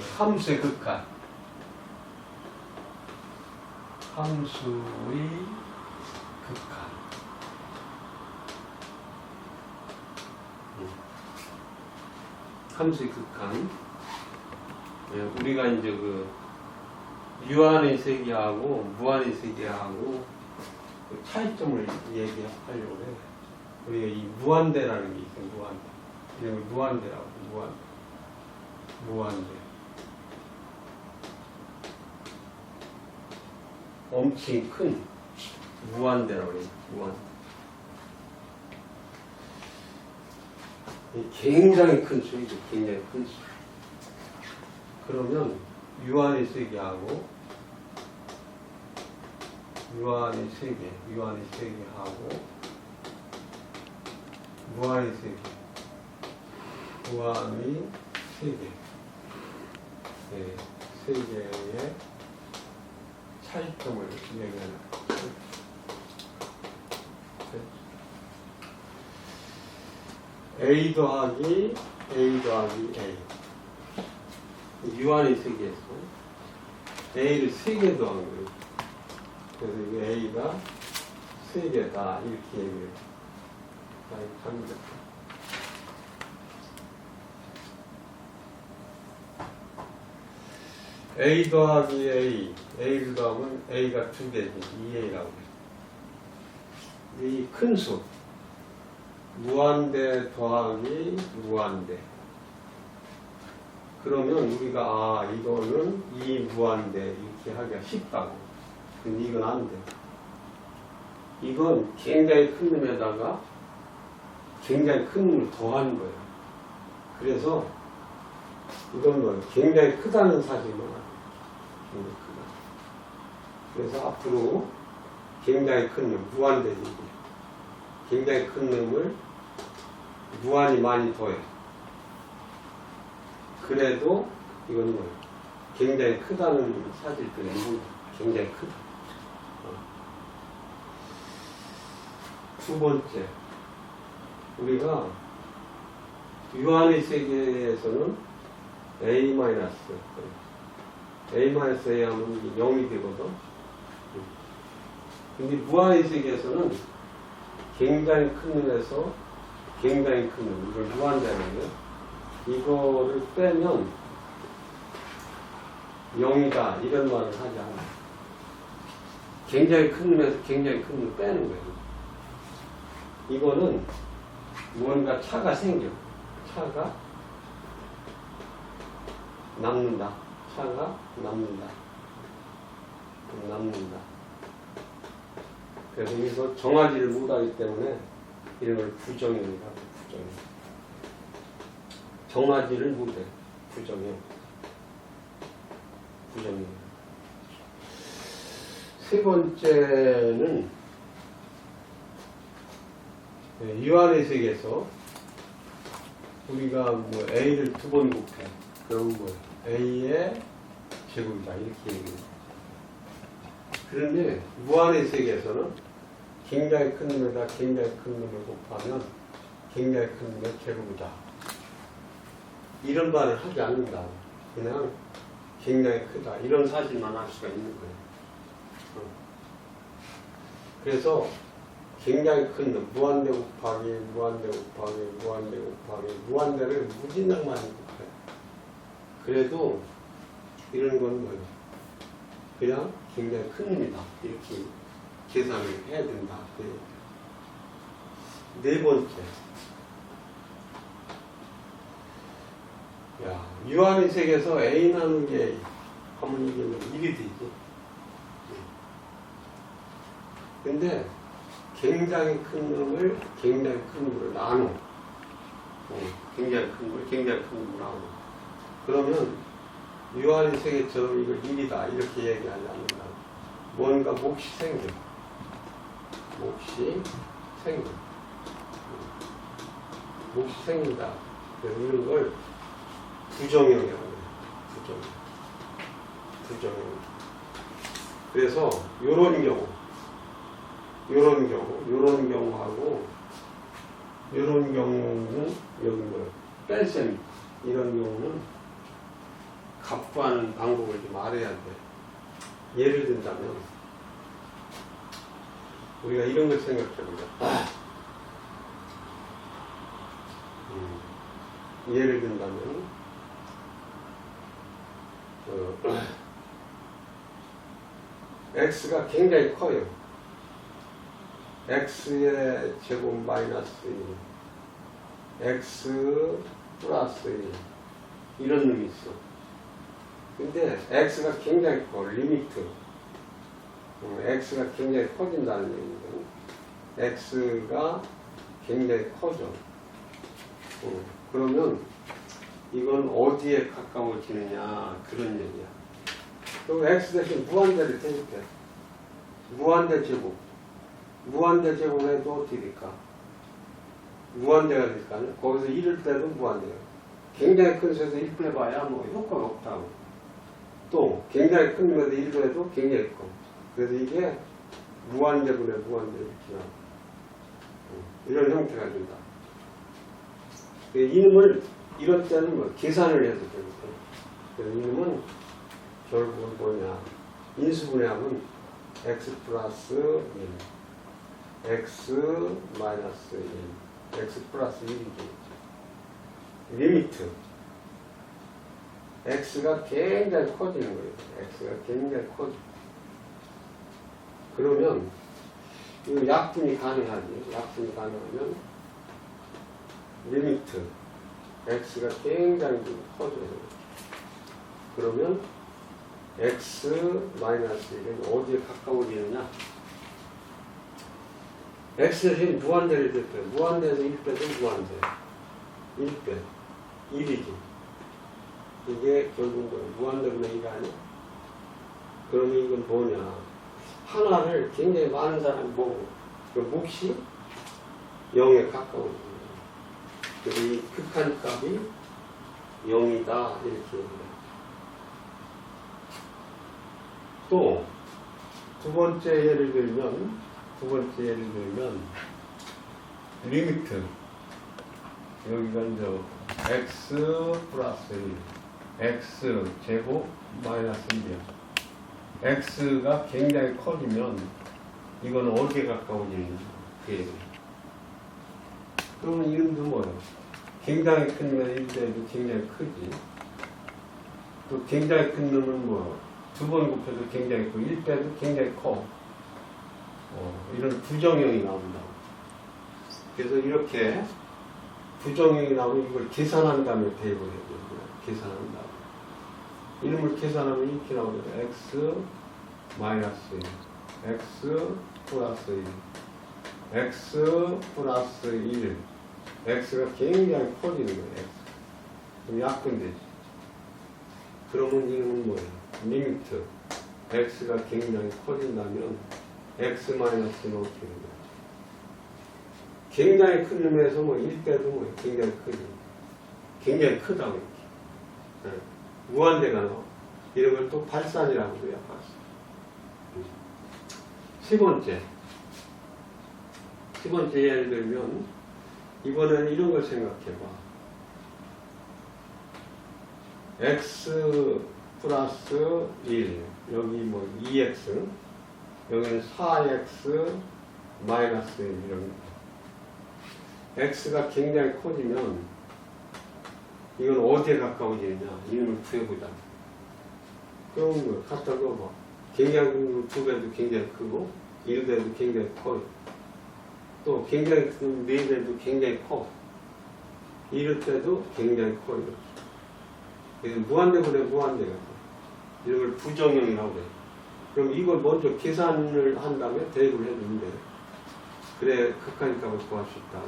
함수의 극한. 함수의 극한. 음. 함수의 극한. 예, 우리가 이제 그 유한의 세계하고 무한의 세계하고 그 차이점을 얘기하려고 해. 우리가 이 무한대라는 게 있어요. 무한대. 이름을 무한대라고. 무한대. 무한대. 엄청 큰 무한대라고 해요. 무한대. 이 굉장히 큰 수이죠. 굉장히 큰 수. 그러면 유한의 세계하고 유한의 세계, 유한의 세계하고 무한의 세계, 무한의 세계, 네, 세계의 차이점을 거예요. A 더하기 A 더하기 A 유한의 세계에서 A를 세개 더한 거예요. 그래서 이게 A가 세 개다 이렇게 얘기해요. 자, 이렇게 합니다. A 더하기 A, A를 더하면 A가 두 개지, 2A라고 해요. 이큰 수, 무한대 더하기 무한대. 그러면 우리가 아 이거는 이 무한대 이렇게 하기가 쉽다고. 근데 이건 안 돼. 이건 굉장히 큰 놈에다가 굉장히 큰 놈을 더한 거예요. 그래서 이건 뭐 굉장히 크다는 크다. 그래서 앞으로 굉장히 큰 놈, 무한대지. 굉장히 큰 놈을 무한히 많이 더해. 그래도 이건 뭐 굉장히 크다는 사실들은 뭐 굉장히 크다. 어. 두 번째, 우리가 유한의 세계에서는 a 마이너스 a 마이너스 a 하면 0이 되거든. 근데 무한의 세계에서는 굉장히 큰 놈에서 굉장히 큰 놈, 이걸 거예요. 이거를 빼면 0이다 이런 말을 하지 않아요. 굉장히 큰 놈에서 굉장히 큰 놈을 빼는 거예요. 이거는 무언가 차가 생겨. 차가 남는다. 차가 남는다. 남는다. 그래서 여기서 정하지를 못하기 때문에 이런 걸 부정형이라고 부정형. 정하지를 못해. 부정형. 부정형. 세 번째는 네, 유한의 세계에서 우리가 뭐 A를 두 번 곱해. 그럼 뭐 A의 제곱이다. 이렇게 얘기해요. 그런데 무한의 세계에서는 굉장히 큰 놈에다 굉장히 큰 놈을 곱하면 굉장히 큰 놈의 제곱이다. 이런 말을 하지 않는다. 그냥 굉장히 크다. 이런 사실만 할 수가 있는 거예요. 어. 그래서 굉장히 큰 놈, 무한대 곱하기, 무한대 곱하기, 무한대 곱하기, 무한대를 무진장 많이 곱해. 그래도 이런 건 뭐예요? 그냥 굉장히 큰 놈이다. 이렇게 계산을 해야 된다. 그네 번째. 야, 유한의 세계에서 A 나누는 게 A 하면 이게 뭐 1이 되지. 근데 굉장히 큰 놈을 굉장히 큰 놈으로 나눠. 어, 굉장히 큰 걸 굉장히 큰 놈으로 나눠. 그러면 유한의 세계처럼 이걸 1이다 이렇게 얘기하지 않는다. 뭔가 몫이 생겨. 몫이 생겨. 몫이 생긴다. 이런 걸 부정형이라고 해요. 부정형. 부정형. 그래서 요런 경우, 요런 경우, 요런 경우하고 요런 경우는 여기 뭐예요? 뺄셈 이런 경우는 값구하는 방법을 좀 알아야 돼. 예를 든다면 우리가 이런 걸 생각해 보자. 음, 예를 든다면 어, x가 굉장히 커요. x의 제곱 마이너스 1, x 플러스 1 이런 놈이 있어. 근데 x가 굉장히 커, 리미트. 어, x가 굉장히 커진다는 얘기거든. x가 굉장히 커져. 어, 그러면 이건 어디에 가까워지느냐 그런 얘기야. 그럼 x 대신 무한대를 대줄게. 무한대 제곱. 무한대 제곱해도 어떻게 될까? 무한대가 될거 아니야? 거기서 1을 빼도 무한대야. 굉장히 큰 수에서 1 빼봐야 뭐 효과가 없다고. 또 굉장히 큰1 빼도 굉장히 커. 그래서 이게 무한대분의 무한대 이렇게. 음, 이런 형태가 된다. 그 이놈을 이럴 때는 뭐 계산을 해도 되거든. 이놈은 결국은 뭐냐. 인수분해하면 x 플러스 1, x 마이너스 1, x 플러스 1이지. 리미트. X가 굉장히 커지는 거예요. x가 굉장히 커져. 그러면 이 약분이 가능하지. 약분이 가능하면 리미트. x가 굉장히 좀 커져요. 그러면 x 마이너스 1은 어디에 가까워지느냐? x는 무한대를 됐대. 무한대에서 1 빼도 무한대. 1 빼. 1이지. 이게 결국 뭐 무한대분의 1 아니야? 그러면 이건 뭐냐? 하나를 굉장히 많은 사람이 보고, 그 몫이 0에 가까워지는 거야. 그래서 이 극한 값이 0이다. 이렇게 얘기해. 또, 두 번째 예를 들면, 두 번째 예를 들면, 리미트. 여기가 이제 x 플러스 1, x 제곱 마이너스 1이야. x가 굉장히 커지면, 이건 어디에 가까워지는 게 그러면 이름도 뭐예요? 굉장히 큰 놈은 1대도 굉장히 크지. 또 굉장히 큰 놈은 뭐, 두번 곱해도 굉장히 크고, 1대도 굉장히 커. 어, 이런 부정형이 나온다고. 그래서 이렇게 부정형이 나오면 이걸 계산한 다음에 대입을 해야 돼요. 계산한 다음에. 이름을 계산하면 이렇게 나오거든요. x 마이너스 1, x 플러스 1, x 플러스 1. x가 굉장히 커지는 거예요. x. 그럼 약분되지. 그러면 이름은 뭐예요? 리미트. x가 굉장히 커진다면 x 마이너스는 어떻게 되냐? 굉장히 큰 놈에서 뭐 1대도 뭐 굉장히 크지. 굉장히 크다고 이렇게. 네. 무한대가 나와. 이런 걸또 발산이라고. 발산. 세 번째. 세 번째 예를 들면 이번에는 이런 걸 생각해봐. x 플러스 1 여기 뭐 2x 여기는 4x 마이너스 1 이런 거. X가 굉장히 커지면 이건 어디에 가까워지느냐 이름을 구해보자. 그럼 뭐 갖다 넣어봐. 굉장히 큰두 배도 굉장히 크고 1배도 굉장히 커요. 또 굉장히 큰 4배도 굉장히 커. 이럴 때도 굉장히 커 이렇게. 그래서 무한대분의 무한대가 돼. 이런 걸 부정형이라고 그래. 그럼 이걸 먼저 계산을 한 다음에 대입을 해주면 돼. 그래 극한값을 구할 수 있다.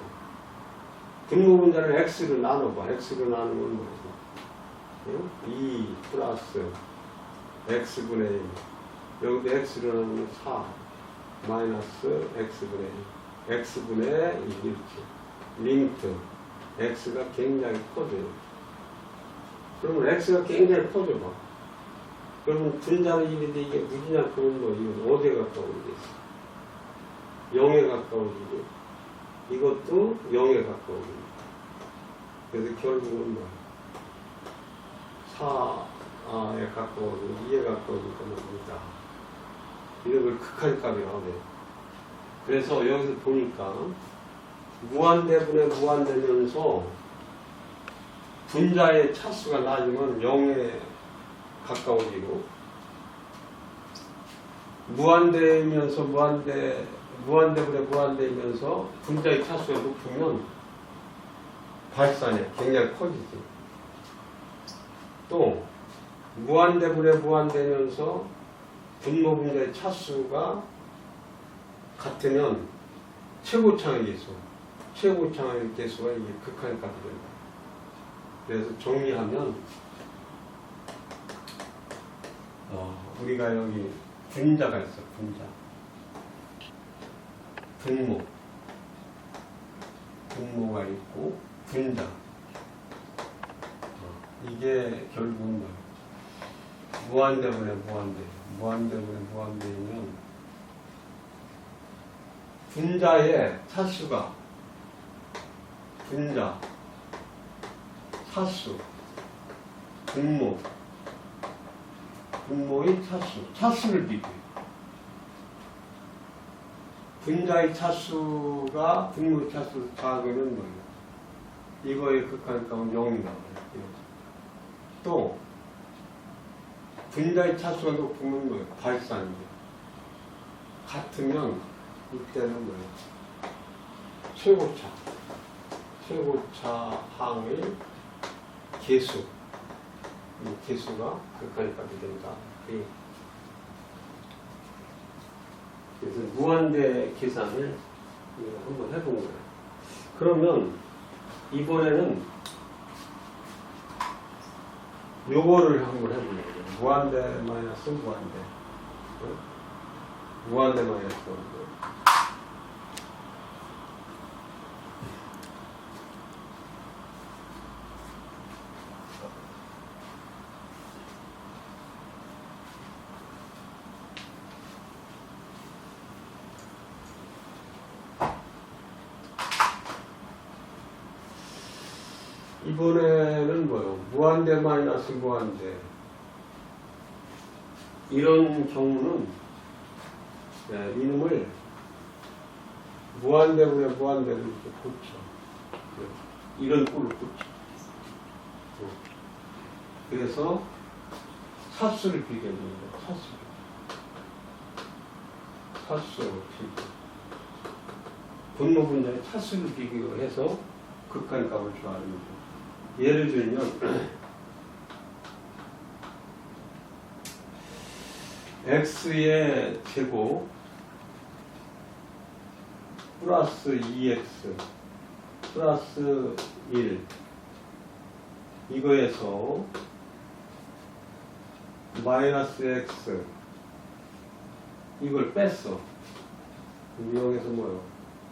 분모분자를 x로 나눠봐. x로 나누면 뭐지? 응? 2 플러스 x분의 1. 여기도 x로 나누면 4 마이너스 x분의 1. x분의 2 이렇게. 리미트. x가 굉장히 커져요. 그러면 x가 굉장히 커져봐. 그러면 분자는 1인데 이게 무지냐 그런 거 이건 어디에 가까워지겠어? 0에 가까워지고 이것도 0에 가까워집니다. 그래서 결국은 뭐 4, 아, 가까워지고 이에 가까워지고 뭡니다. 이런 걸 극한값이라고 해요. 그래서 여기서 보니까 무한대분에 무한되면서 분자의 차수가 낮으면 0에 가까워지고 무한대면서 무한대 무한대분에 무한대면서 분자의 차수가 높으면 발산이 굉장히 커지지. 또 무한대분에 무한되면서 분모 분자의 차수가 같으면 최고 창의 개수, 최고 창의 개수가 이게 극한값이 된다. 그래서 정리하면 어, 우리가 여기 분자가 있어, 분자. 분모. 분모가 있고 분자. 어, 이게 결국은 뭐야? 무한대분에 무한 대. 무한대분에 무한 대이면 분자의 차수가 분자, 차수, 분모, 분모의 차수, 차수를 비교해. 분자의 차수가 분모의 차수 작으면 뭐예요? 이거의 극한값은 0이 나와요. 또 분자의 차수가 높으면 뭐예요? 발산이죠. 같으면 이때는 뭐예요? 최고차. 최고차 항의 개수. 이 개수가 극한값이 된다. 이 그래서 무한대 계산을 한번 해본 거예요. 그러면 이번에는 요거를 한번 해보려고요. 무한대 마이너스 무한대. 어? 무한대 마이너스 이번에는 뭐요? 무한대 마이너스 무한대. 이런 경우는 네, 이놈을 무한대분의 무한대를 이렇게 고쳐. 네, 이런 꼴로 고쳐. 어. 그래서 차수를 비교해주는 거야. 차수. 차수 비교. 분모 분자의 차수를 비교해서 극한값을 거죠. 예를 들면 x의 제곱 플러스 2x 플러스 1 이거에서 마이너스 x. 이걸 뺐어. 여기서 뭐요?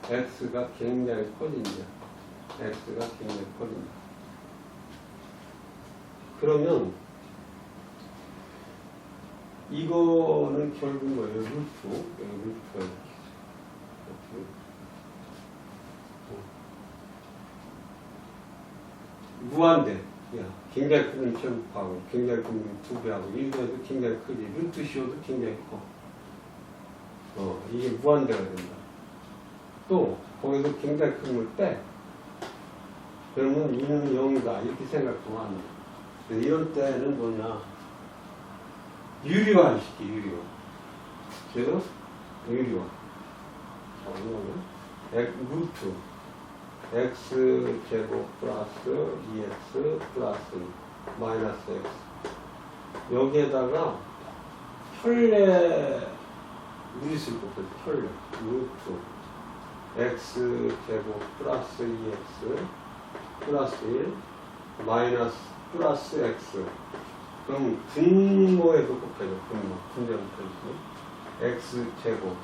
x가 굉장히 커진다. X가 굉장히 커진다 그러면 이거는 결국 뭐예요? 루트 여기 루트가 이렇게. 무한대 야 굉장히 큰 제곱하고 굉장히 큰두 배하고 일배도 굉장히 크지 루트 시오도 굉장히 커 어, 이게 무한대가 된다 또 거기서 굉장히 큰 걸 빼 그러면 이는 0이다 이렇게 생각하면 안 돼. 그래서 이런 때는 뭐냐? 유리화 시키 유리화. 그래서 유리화. 루트. X 제곱 플러스 2x 플러스 마이너스 x. 여기에다가 편례 무리수 곱해 편례 루트. X 제곱 플러스 2x 플러스 1 마이너스 플러스 x. 그럼 분모에도 곱해줘. 분모 분모 곱해주고 x 제곱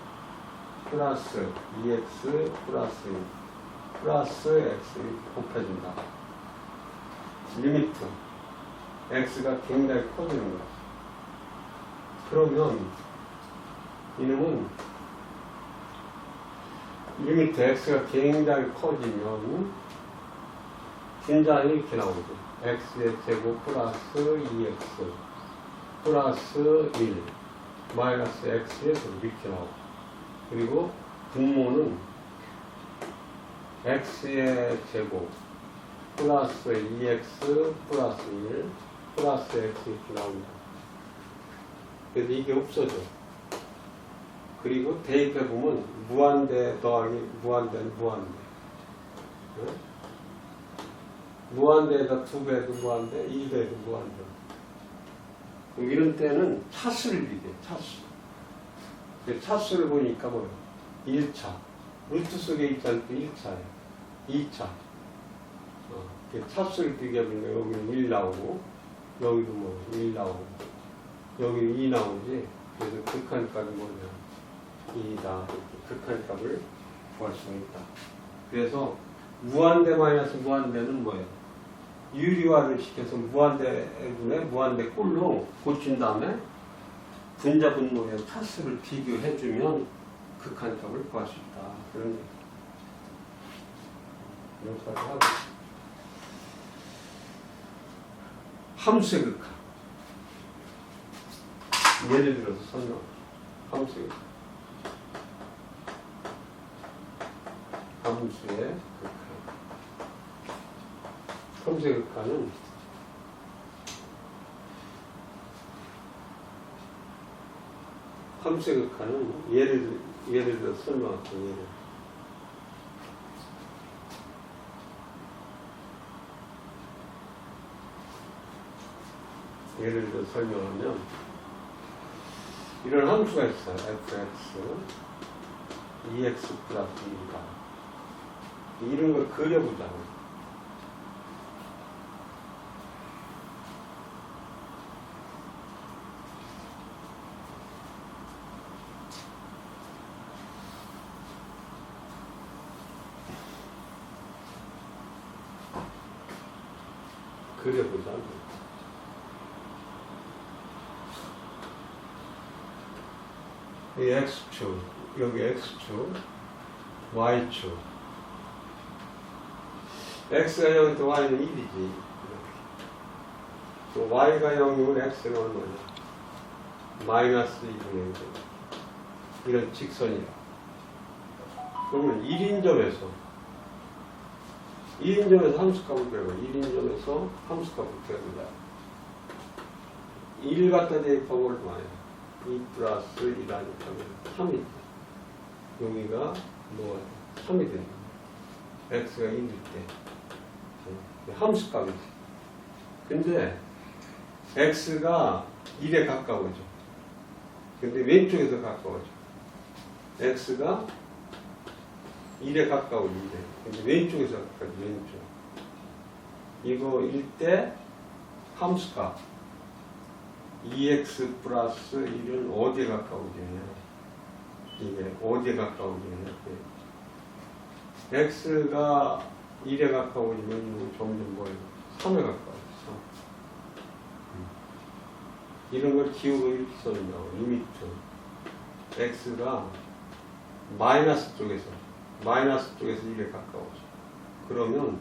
플러스 2x 플러스 1 플러스 x 곱해준다. 리미트. X가 굉장히 커지는 거야. 그러면 이놈은 리미트 x가 굉장히 커지면 분자이 이렇게 나오죠 x의 제곱 플러스 2x 플러스 1 마이너스 x에서 이렇게 나오고 그리고 분모는 x의 제곱 플러스 2x 플러스 1 플러스 x 이렇게 나옵니다. 그래서 이게 없어져. 그리고 대입해 보면 무한대 더하기 무한대는 무한대. 응? 무한대에다 두 배도 무한대, 이 배도 무한대. 그럼 이런 때는 차수를 비교, 차수. 그 차수를 보니까 뭐예요? 1차. 루트 속에 있잖아요. 1차예요. 2차. 어, 그 차수를 비교해보니까 여기는 1 나오고, 여기도 뭐, 1 나오고, 여기 2 나오지. 그래서 극한값이 뭐냐. 2다. 극한값을 구할 수가 있다. 그래서 무한대 마이너스 무한대는 뭐예요? 유리화를 시켜서 무한대분의 무한대 꼴로 고친 다음에 분자 분모의 차수를 비교해주면 극한값을 구할 수 있다. 그런 얘기. 여기까지 하고. 함수의 극한. 예를 들어서 설명. 함수의 극한. 함수의 극한. 함수의 극한은 예를 예를 들어 설명할게요. 예를. 예를 들어 설명하면 이런 함수가 있어요. fx 2x 플러스 2가 이런 걸. 그려보자고. 이 x축, 여기 x축, y축. x가 0일 때 y는 1이지. 또 y가 0이면 x는 얼마냐? 마이너스 2분의 1. 이런 직선이야. 그러면 1인 점에서 1인 점에서 함수값을 배워. 1인 점에서 함수값을 배우자. 1 갖다 대입하면 얼마야? 2 플러스 1하니까 3이 여기가 뭐가 3이 되는 거야. x가 1일 때 함수 값이지. 근데 x가 1에 가까워져. 근데 왼쪽에서 가까워져. x가 1에 가까워 1에. 근데 왼쪽에서 가까워 왼쪽. 이거 1때 함수값 2x 플러스 1은 어디에 가까워지냐? 이게 어디에 가까워지냐? x가 1에 가까워지면 이거 점점 뭐예요? 3에 가까워져. 3. 이런 걸 기호로 이렇게 써준다고. 리미트. x가 마이너스 쪽에서 마이너스 쪽에서 1에 가까워져. 그러면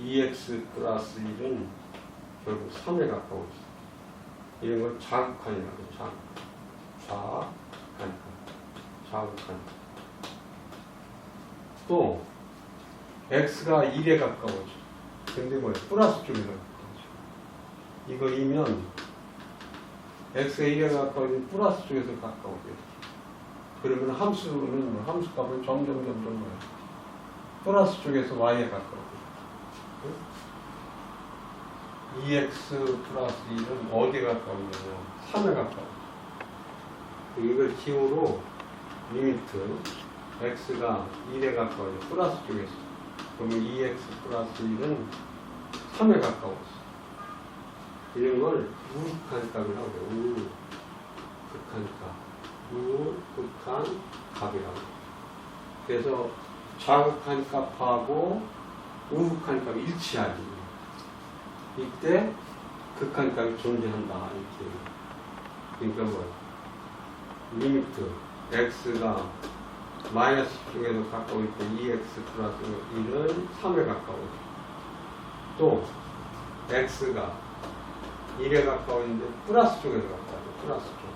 2x 플러스 1은 결국 3에 가까워져. 이런 걸 자극한이라고 자극. 자극한. 자극한. 또 x가 1에 가까워져. 근데 뭐야? 플러스 쪽에 가까워져. 이거 이면 x가 1에 가까워지면 플러스 쪽에서 가까워져. 그러면 함수는 뭐 함수값은 점점 점점 뭐야? 플러스 쪽에서 y에 가까워져. 2x 플러스 1은 어디에 가까우냐면 3에 가까워. 이걸 기호로 리미트 x가 1에 가까워요. 플러스 쪽에서. 그러면 2x 플러스 1은 3에 가까웠어. 이런 걸 우극한 값이라고 해요. 우, 극한 값. 우, 극한 값이라고. 그래서 좌극한 값하고 우극한 값이 일치하지. 이때 극한 값이 존재한다 이렇게 그러니까 뭐 리미트 x가 마이너스 쪽에서 가까울 때 2x 플러스 1은 3에 가까워져 또 x가 1에 가까운데 플러스 쪽에서 가까워져. 플러스 쪽.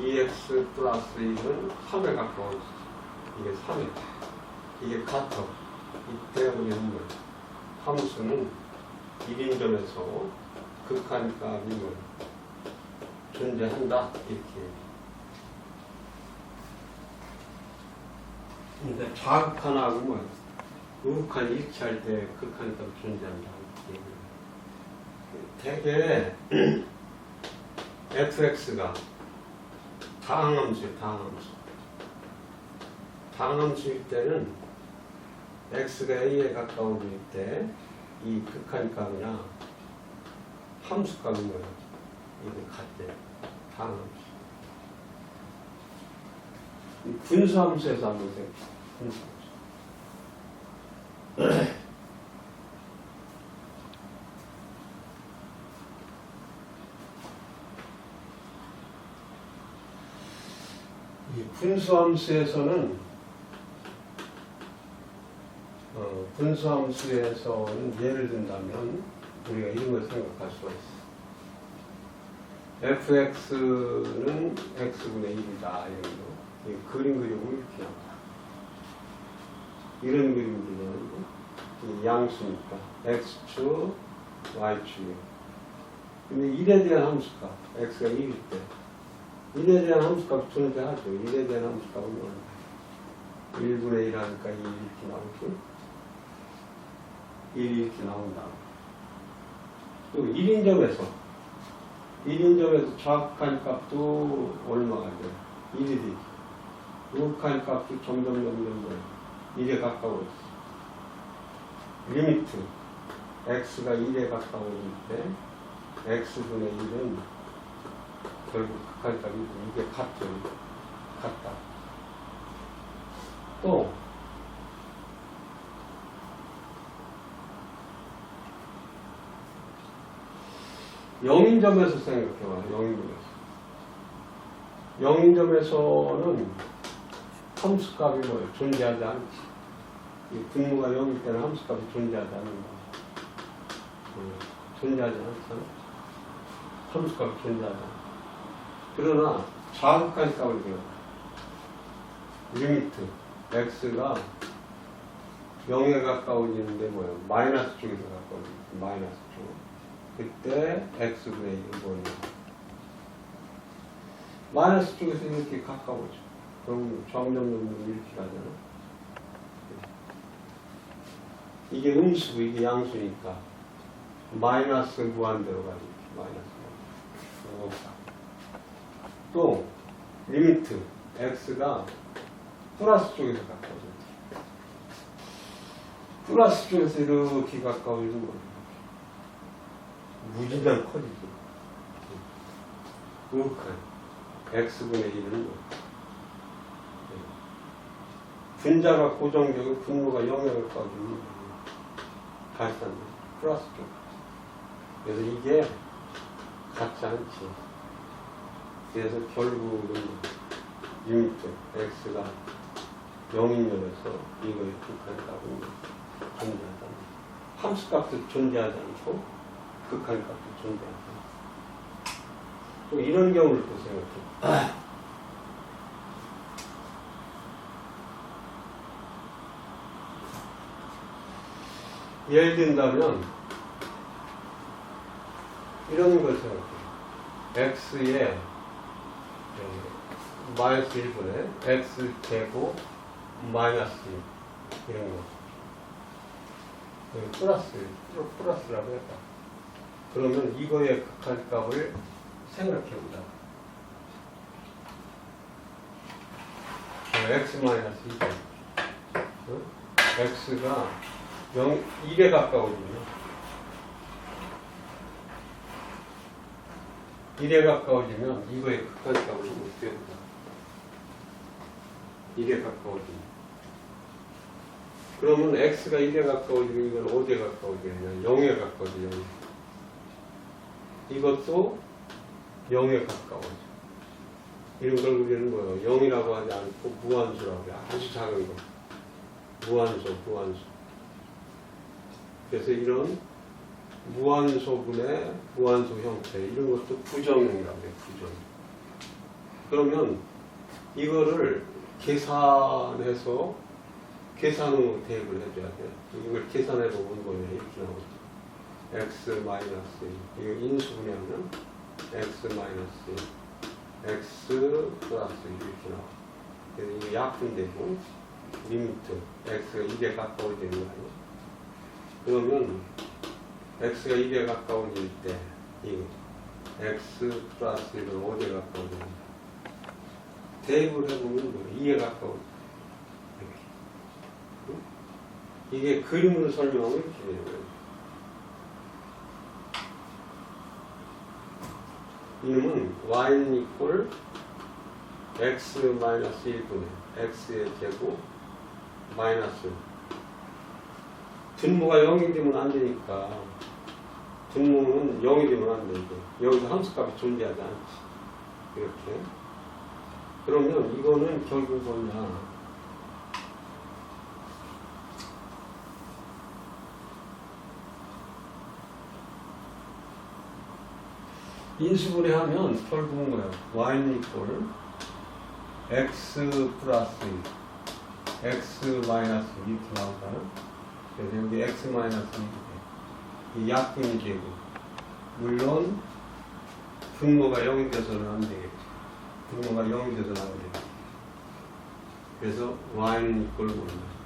2x 플러스 1은 3에 가까워져. 이게 3이 이게 같아. 이때 우리는 뭐 함수는 1인점에서 극한 값이 뭐 존재한다. 이렇게. 근데 좌극한하고 뭐 우극한 일치할 때 극한 값이 존재한다. 이렇게. 되게 fx가 다항함수예요, 다항함수. 다항함수일 때는 x가 a에 가까워질 때 이 극한 값이나 함수 값이 뭐야? 이거 같대. 다항함수. 이 분수함수에서 한번 보세요. 분수함수. 이 분수함수에서는 어, 분수함수에서는 예를 든다면 우리가 이런 걸 생각할 수가 있어. fx는 x분의 1이다 이런 거. 이 그림 그리고 이렇게. 이런 그림들은 이 양수니까 x축, y축. 근데 1에 대한 함수값, x가 1일 때 1에 대한 함수값 존재하죠. 1에 대한 함수값은 뭐 1분의 1 하니까 2 이렇게 나오고 1이 이렇게 나온다. 또 1인점에서 1인점에서 좌극한 값도 얼마가 돼요? 1이 되죠. 우극한 값도 점점 점점 뭐 1에 가까워졌어. 리미트 x가 1에 가까워질 때 x분의 1은 결국 극한값이 이게 같죠. 같다. 또 영인점에서 생각해봐. 영인점에서. 영인점에서는 함수값이 뭐예요? 존재하지 않지. 이 분모가 0일 때는 함수값이 존재하지 않는 거야. 음, 존재하지 않잖아. 함수값이 존재하지 않아. 그러나 좌극한 값을 배워. 리미트 x가 0에 가까워지는데 뭐예요? 마이너스 쪽에서 가까워지 마이너스 쪽. 그때 x분의 1은 뭐예요? 마이너스 쪽에서 이렇게 가까워져. 그럼 점점 이렇게 가잖아. 이게 음수고 이게 양수니까 마이너스 무한대로 가지. 마이너스 무한대로. 또 리미트 x가 플러스 쪽에서 가까워져. 플러스 쪽에서 이렇게 가까워지는 거예요. 무진장 커지죠. 우극한 x분의 1은 뭐. 분자가 고정되고 분모가 0에 가까워지면 같이 한다. 플러스 쪽. 그래서 이게 같지 않지. 그래서 결국은 리미트 x가 0인 면에서 이거에 극한값은 존재하다. 함수값도 존재하지 않고 극한값도 않고 또 이런 경우를 또 생각 예를 든다면 이런 걸 생각해. x에 어, 마이너스 1분의 x 제곱 마이너스 1 이런 거. 여기 플러스 플러- 플러스라고 했다. 그러면 이거의 극한값을 생각해보자. 어, x 마이너스 2 어? x가 0, 1에 가까워지면. 1에 가까워지면 이거의 극한값을 어떻게 보자 1에 가까워지면. 그러면 x가 1에 가까워지면 이건 어디에 가까워지느냐 0에 가까워져 0 이것도 0에 가까워져. 이런 걸 우리는 뭐예요? 0이라고 하지 않고 무한수라고 해 아주 작은 거. 무한수 무한수 그래서 이런 무한소분의 무한소 형태 이런 것도 부정형이라고 해요. 부정. 그러면 이거를 계산해서 계산으로 대입을 해줘야 돼. 이걸 계산해 보면 뭐냐 이렇게 나오죠. x 마이너스 2. 이거 인수분해하면 x 마이너스 2, x 플러스 2 이렇게 나와. 그래서 이거 약분되고 리미트 x가 2에 가까워지는 거 아니야? 그러면 x가 2에 가까워질 때 이거 x 플러스 1은 5에 가까워집니다. 대입을 해보면 뭐 2에 가까워. 이렇게. 응? 이게 그림으로 설명하면 이렇게 되는 거예요. 이놈은 y는 이꼴 x 마이너스 1분의 x의 제곱 마이너스 분모가 0이 되면 안 되니까. 분모는 0이 되면 안 되고 여기서 함수값이 존재하지 않지. 이렇게. 그러면 이거는 결국 뭐냐? 인수분해 하면 결국은 뭐야? y는 이꼴 x 플러스 2 x 마이너스 2 이렇게 나올까요? 그래서 x 마이너스 2이 이 약분이 되고 물론 분모가 0이 돼서는 안 되겠죠. 분모가 0이 돼서는 안 되겠죠. 그래서 y는 이꼴 뭐냐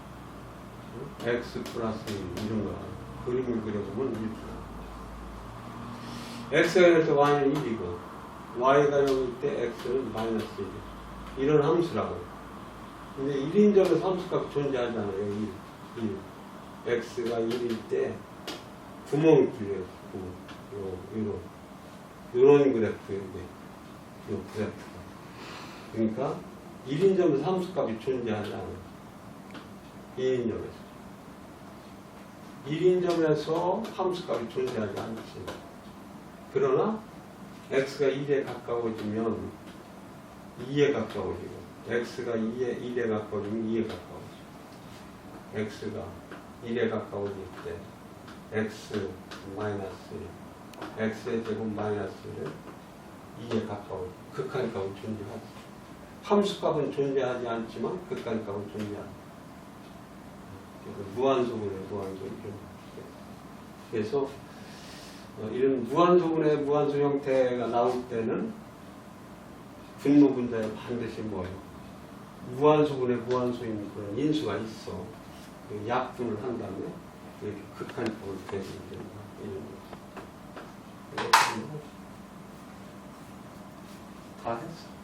x 플러스 1 이런 거 그림을 그려보면 이렇게 x가 0일 y는 1이고 y가 0일 때 x는 마이너스 1 이런 함수라고 근데 1인점에서 함수값 존재하잖아요 1, 1. X가 1일 때 구멍이 뚫려요 구멍. 요, 요런 요런 그래프인데 요 그래프가. 그러니까 1인점에서 함수값이 존재하지 않아요. 2인점에서. 1인점에서 함수값이 존재하지 않지. 그러나 x가 1에 가까워지면 2에 가까워지고 x가 2에 1에 가까워지면 2에 가까워지고 x가 1에 가까워질 때 x 마이너스 1 x의 제곱 마이너스 1은 2에 가까워 극한값은 존재하지 함수값은 존재하지 않지만 극한값은 존재한다 무한소분의 무한소 이런 그래서 어, 이런 무한소분의 무한소 형태가 나올 때는 분모 분자에 반드시 뭐예요? 무한소분의 무한소인 그런 인수가 있어. 그 약분을 한 다음에 이렇게 극한법을 대는 이런 거. 이런 거. 다 했어.